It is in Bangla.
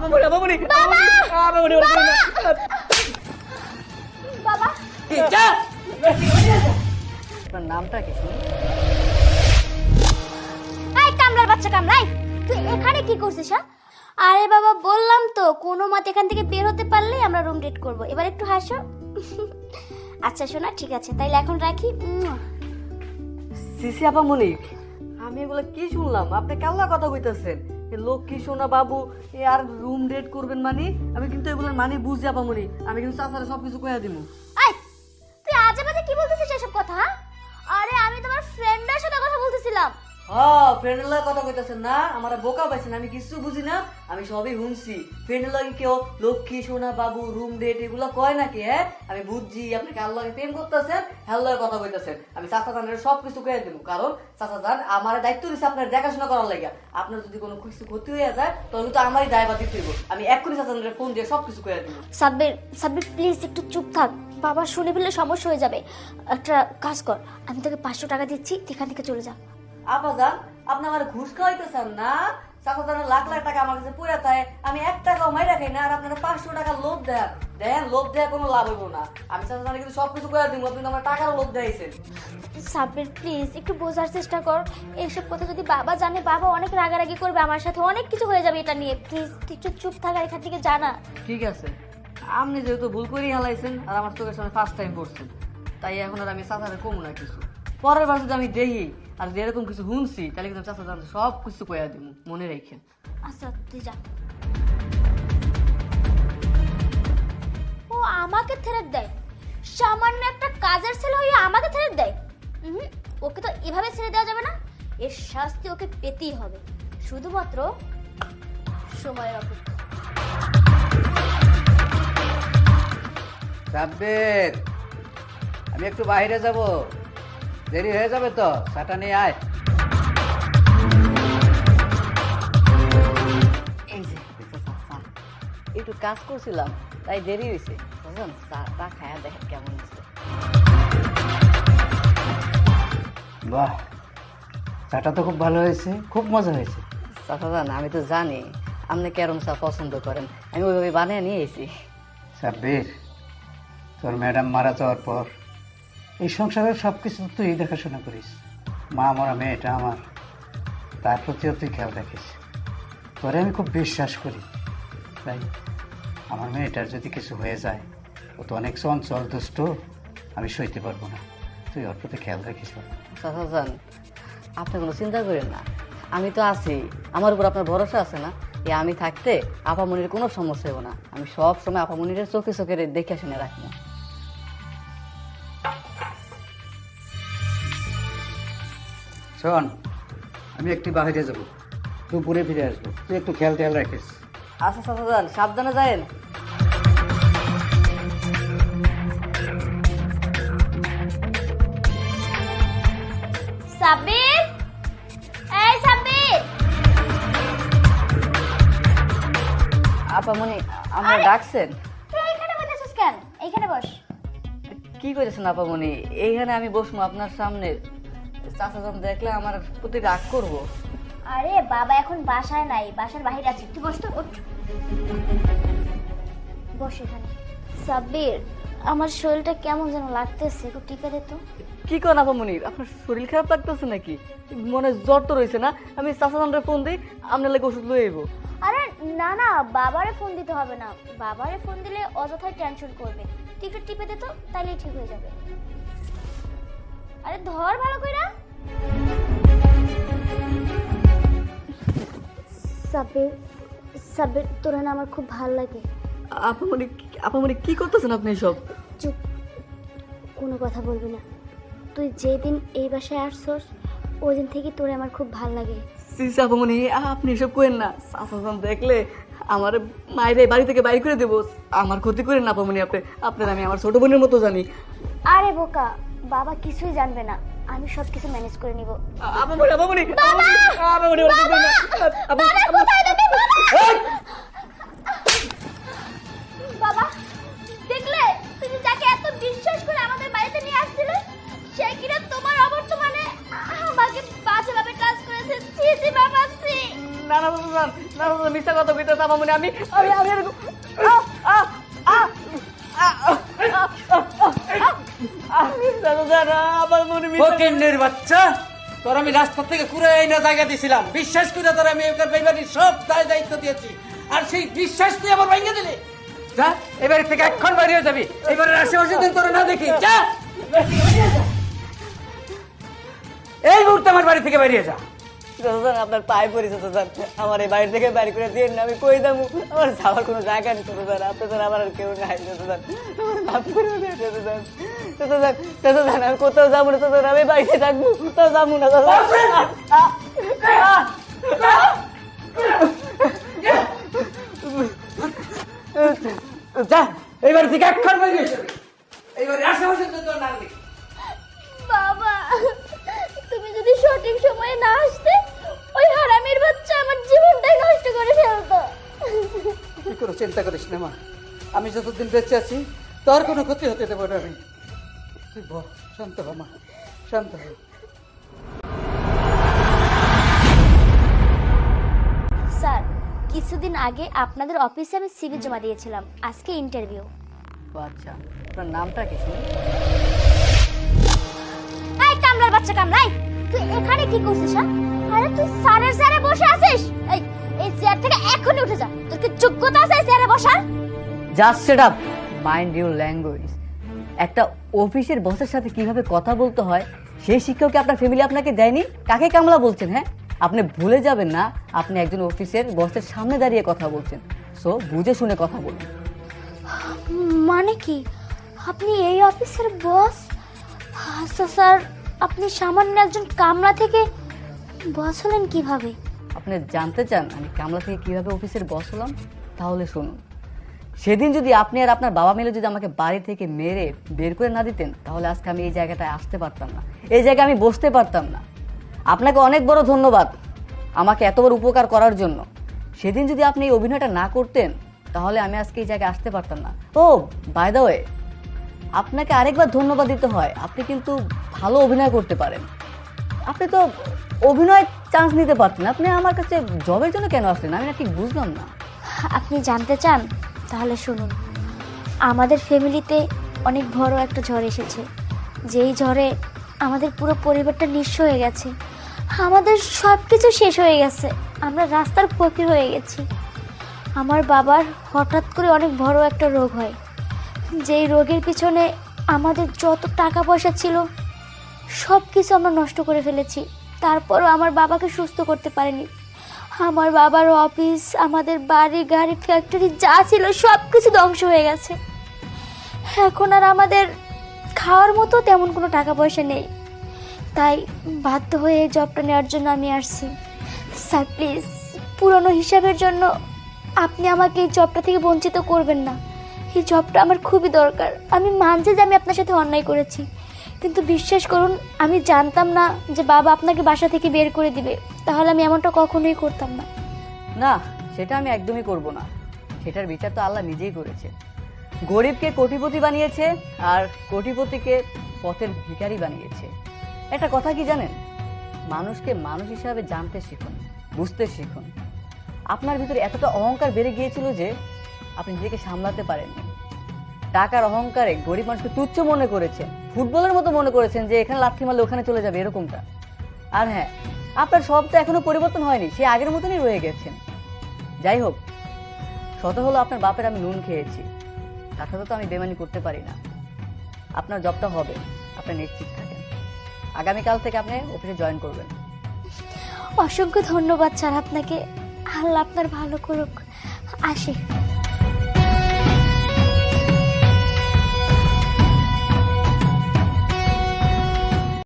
আপামনি আপামনি আপামনি বাবা! আপনার নামটা কি শুনি? এই কামলার বাচ্চা কামলাই! তুই এখানে কি করছিস হ্যাঁ? আরে বাবা বললাম তো কোনো মতে এখান থেকে বের হতে পারলেই আমরা রুম ডেট করব। এবার একটু হাসো। আচ্ছা শোনা ঠিক আছে তাইলে এখন রাখি। উম। সিসি আপামনি আমি এগুলো কি শুনলাম? আপনি কাল্লা কথা কইতাছেন। এ লক্ষ্মী সোনা বাবু, এ আর রুম ডেট করবেন মানে? আমি কিন্তু এগুলোর মানে বুঝি আপামনি আমি কিন্তু চাচারে সব কিছু কইয়া দিব আই, তুই আজে বাজে কি বলতেছিস এসব কথা হ্যাঁ? আরে আমি তোমার ফ্রেন্ডের সাথে কথা বলতেছিলাম। কথা না, আমার বোকা পাইছেন, আমি কিছু বুঝি না, আমি সবই শুনছি। কেউ লক্ষ্মী, সোনা, বাবু, রুম এগুলো কয় নাকি হ্যাঁ? আমি বুঝছি প্রেম করতেছেন কথা আমি জানের সব কিছু কয়ে দেবো, কারণ জান আমার দায়িত্ব দিচ্ছে আপনার দেখাশোনা করার লাগে। আপনার যদি কোনো কিছু ক্ষতি হয়ে যায়, তাহলে তো আমারই দায়বা দিতে আমি এক্ষুনি চাচা জানের ফোন দিয়ে সব কিছু কয়ে দেবো। সাব্বির সাব্বির, প্লিজ একটু চুপ থাক। বাবা শুনে ফেললে সমস্যা হয়ে যাবে। একটা কাজ কর, আমি তোকে পাঁচশো টাকা দিচ্ছি, এখান থেকে চলে যা। আপা যান আপনি আমার ঘুষ খাওয়াইতেছেন না? চাচা লাখ লাখ টাকা আমার কাছে পড়ে থাকে আমি এক টাকাও মাইরা খাই না আর আপনারা পাঁচশো টাকা লোভ দেন দেন লোভ দেওয়া কোনো লাভ হইব না। আমি জানে কিন্তু সব কিছু করে দিব আপনি আমার টাকারও লোভ দিয়েছেন সাব্বির প্লিজ একটু বোঝার চেষ্টা কর। এইসব কথা যদি বাবা জানে বাবা অনেক রাগারাগি করবে আমার সাথে অনেক কিছু হয়ে যাবে এটা নিয়ে। প্লিজ একটু চুপ থাকা এখান থেকে জানা ঠিক আছে। আপনি যেহেতু ভুল করেই হালাইছেন আর আমার চোখের সামনে ফার্স্ট টাইম পড়ছেন তাই এখন আর আমি চাচারে কমু না কিছু। পরের বার যদি আমি দেখি আর যেরকম কিছু শুনছি তাহলে কিন্তু চাচা জানতে সব কিছু কয়া দিব মনে রেখেন আচ্ছা তুই যা। ও আমাকে থেরেট দেয়। সামান্য একটা কাজের ছেলে হয়ে আমাকে থেরেট দেয়? উহুম, ওকে তো এভাবে ছেড়ে দেওয়া যাবে না? এর শাস্তি ওকে পেতেই হবে। শুধুমাত্র সময়ের অপেক্ষা। সাব্বির আমি একটু বাইরে যাব। দেরি হয়ে যাবে তো চাটা নিয়ে আয়। এই যে একটু কাজ করছিলাম তাই দেরি হয়েছে। বুঝলেন চাটা খায়া দেখেন কেমন আছে বাহ চাটা তো খুব ভালো হয়েছে খুব মজা হয়েছে। চাচা জান আমি তো জানি আপনি কেরম চা পছন্দ করেন আমি ওইভাবে বানিয়ে নিয়ে এসেছি। সাব্বির তোর ম্যাডাম মারা যাওয়ার পর এই সংসারের সব কিছু তুই দেখাশোনা করিস। মা মরা মেয়েটা আমার। তার প্রতিও তুই খেয়াল রাখিস। তোরে আমি খুব বিশ্বাস করি। তাই আমার মেয়েটার যদি কিছু হয়ে যায়, ও তো অনেক চঞ্চল, দুষ্ট, আমি সইতে পারব না। তুই ওর প্রতি খেয়াল রাখিস আপনি কোনো চিন্তা করেন না। আমি তো আছি। আমার উপর আপনার ভরসা আছে না? আমি থাকতে আপামনির কোনো সমস্যা হবে না। আমি সব সময় আপামনির চোখে চোখে দেখে শুনে রাখব। শোন আমি একটু বাইরে যাব। দুপুরে ফিরে আসব। তুই একটু খেয়াল টেয়াল রাখিস। আচ্ছা চাচা যান সাবধানে যায়েন। সাব্বির? এই সাব্বির! আপামনি আমরা ডাকছেন? তুই এখানে বসেছিস কেন? এইখানে বস। কি করেছেন আপামনি? এইখানে আমি বসবো আপনার সামনে। চাচা যান দেখলে আমার প্রতি রাগ করব। আরে বাবা এখন বাসায় নাই বাসার বাইরে আছে। তুই বস তো ওঠ বস এখানে। সাব্বির আমার শরীরটা কেমন যেন লাগতেছে একটু টিকা দে তো। কি করেন আপামনি? আপনার শরীর খারাপ লাগতেছে নাকি? মনে জ্বর তো রয়েছে না? আমি চাচা জানরে ফোন দিই আপনার লাগে ওষুধ লয়ে যাব আরে না না বাবারে ফোন দিতে হবে না। বাবারে ফোন দিলে অযথাই টেনশন করবে। তুই একটু টিপে দে তো তাহলেই ঠিক হয়ে যাবে। আরে ধর ভালো কইরা। সাব্বির সাব্বির তোর না আমার খুব ভালো লাগে। আপামনি আপামনি কি করতেছেন আপনি সব চুপ কোনো কথা বলবি না। তুই যেদিন এই বাসায় আসছস ওই দিন থেকে তোরে আমার খুব ভালো লাগে। সিসি আপামনি আপনি এসব করেন না। যান দেখলে আমার মায়ের বাড়ি থেকে বাইর করে দেবো। আমার ক্ষতি করেন না আপামনি আপনি। আপনার আমি আমার ছোট বোনের মতো জানি। আরে বোকা বাবা কিছুই জানবে না আমি সব কিছু ম্যানেজ করে নিব আপামনি আপামনি আপামনি ওরকম করেন না। আপা- এই! বাবা দেখলে তুমি যাকে এত বিশ্বাস করে আমাদের বাড়িতে নিয়ে আসছিলে সে কিনা তোমার অবর্তমানে আমাকে বাজেভাবে কাজ করেছে ছি ছি বাবা ছি না যান, না চাচা, মিথ্যা কথা কইতেছে মামুনি আমি আমি আমি এরকম আহ, আহ, আহ, আমার মনে মিশে- বাচ্চা তোর আমি রাস্তা থেকে না জায়গা দিছিলাম। বিশ্বাস করে তোর আমি এবার সব দায় দায়িত্ব দিয়েছি। আর সেই বিশ্বাস তুই আমার ভেঙে দিলি। যা এবারে থেকে এক্ষণ বেরিয়ে যাবি। এবারে আশেপাশে দিন তোরা না দেখি। যা। এই মুহূর্তে আমার বাড়ি থেকে বেরিয়ে যা। দাদা আপনার পায়ে পড়েছে দাদা আমার এই বাড়ি থেকে বাড়ি করে দিয়ে আমি কই যাব? আমার যাওয়ার কোনো জায়গা নেই দাদা আপনি তো আমার আর কেউ নাই মাফ করে দিন আমি কোথাও যাব না আমি বাড়িতে থাকব কোথাও যাব না যা এই বাড়ি থেকে বেরিয়ে আশেপাশে না বাবা তুমি যদি সঠিক সময়ে না আসতে ওই হারামির বাচ্চা আমার জীবনটাই নষ্ট করে ফেলতো। তুই কোনো চিন্তা করিস না মা। আমি যতদিন বেঁচে আছি তোর কোনো ক্ষতি হতে দেবো না আমি। তুই বল শান্ত হ মা শান্ত হ। স্যার কিছুদিন আগে আপনাদের অফিসে আমি সিভি জমা দিয়েছিলাম। আজকে ইন্টারভিউ আচ্ছা আপনার নামটা কি শুনি? এই কামলার বাচ্চা কামলাই তুই এখানে কি করছিস হ্যাঁ? আরে তুই স্যারের স্যারে বসে আছিস? এই এই চেয়ার থেকে এখনই উঠে যা। তোর কি যোগ্যতা আছে চেয়ারে বসার? Just set up mind your language একটা অফিসের বসের সাথে কীভাবে কথা বলতে হয় সেই শিক্ষাও কি আপনার ফ্যামিলি আপনাকে দেয়নি? কাকে কামলা বলছেন হ্যাঁ? আপনি ভুলে যাবেন না আপনি একজন অফিসের বসের সামনে দাঁড়িয়ে কথা বলছেন। সো বুঝে শুনে কথা বলুন। মানে কি? আপনি এই অফিসের বস আচ্ছা স্যার আপনি সামান্য একজন কামলা থেকে বস হলেন কীভাবে? আপনি জানতে চান আমি কামলা থেকে কীভাবে অফিসের বস হলাম? তাহলে শুনুন। সেদিন যদি আপনি আর আপনার বাবা মিলে যদি আমাকে বাড়ি থেকে মেরে বের করে না দিতেন, তাহলে আজকে আমি এই জায়গাটায় আসতে পারতাম না। এই জায়গায় আমি বসতে পারতাম না। আপনাকে অনেক বড় ধন্যবাদ আমাকে এত বড় উপকার করার জন্য। সেদিন যদি আপনি এই অভিনয়টা না করতেন, তাহলে আমি আজকে এই জায়গায় আসতে পারতাম না। ও বাই দ্য ওয়ে আপনাকে আরেকবার ধন্যবাদ দিতে হয়। আপনি কিন্তু ভালো অভিনয় করতে পারেন। আপনি তো অভিনয় চান্স নিতে পারতেন। আপনি আমার কাছে জবের জন্য কেন আসলেন? আমি না ঠিক বুঝলাম না। আপনি জানতে চান তাহলে শুনুন, আমাদের ফ্যামিলিতে অনেক বড় একটা ঝড় এসেছে। যেই ঝড়ে আমাদের পুরো পরিবারটা নিঃস্ব হয়ে গেছে। আমাদের সব কিছু শেষ হয়ে গেছে। আমরা রাস্তার ফকির হয়ে গেছি। আমার বাবার হঠাৎ করে অনেক বড় একটা রোগ হয়। যেই রোগের পিছনে আমাদের যত টাকা পয়সা ছিল সব কিছু আমরা নষ্ট করে ফেলেছি। তারপরও আমার বাবাকে সুস্থ করতে পারিনি। আমার বাবার অফিস, আমাদের বাড়ি গাড়ি ফ্যাক্টরি যা ছিল সব কিছু ধ্বংস হয়ে গেছে। এখন আর আমাদের খাওয়ার মতো তেমন কোনো টাকা পয়সা নেই। তাই বাধ্য হয়ে এই জবটা নেওয়ার জন্য আমি আসছি। স্যার প্লিজ পুরনো হিসাবের জন্য আপনি আমাকে এই জবটা থেকে বঞ্চিত করবেন না। এই জবটা আমার খুবই দরকার। আমি মানছি যে আমি আপনার সাথে অন্যায় করেছি। কিন্তু বিশ্বাস করুন, আমি জানতাম না যে বাবা আপনাকে বাসা থেকে বের করে দিবে। তাহলে আমি এমনটা কখনোই করতাম না। না, সেটা আমি একদমই করব না। সেটার বিচার তো আল্লাহ নিজেই করেছে। গরিবকে কোটিপতি বানিয়েছে আর কোটিপতিকে পথের ভিখারি বানিয়েছে। একটা কথা কি জানেন? মানুষকে মানুষ হিসাবে জানতে শিখুন, বুঝতে শিখুন। আপনার ভিতরে এতটা অহংকার বেড়ে গিয়েছিল যে আপনি নিজেকে সামলাতে পারেননি। টাকার অহংকারে গরিব মানুষকে তুচ্ছ মনে করেছেন ফুটবলের মতো মনে করেছেন যে এখানে লাথি মারলে ওখানে চলে যাবে, এরকমটা। আর হ্যাঁ আপনার সব তো এখনও পরিবর্তন হয়নি, সে আগের মতনই রয়ে গেছেন। যাই হোক, শত হলো আপনার বাপের আমি নুন খেয়েছি। তার সাথে তো আমি বেমানি করতে পারি না। আপনার জবটা হবে, আপনি নিশ্চিত থাকেন। আগামীকাল থেকে আপনি অফিসে জয়েন করবেন। অসংখ্য ধন্যবাদ স্যার আপনাকে। আল্লাহ আপনার ভালো করুক। আসি।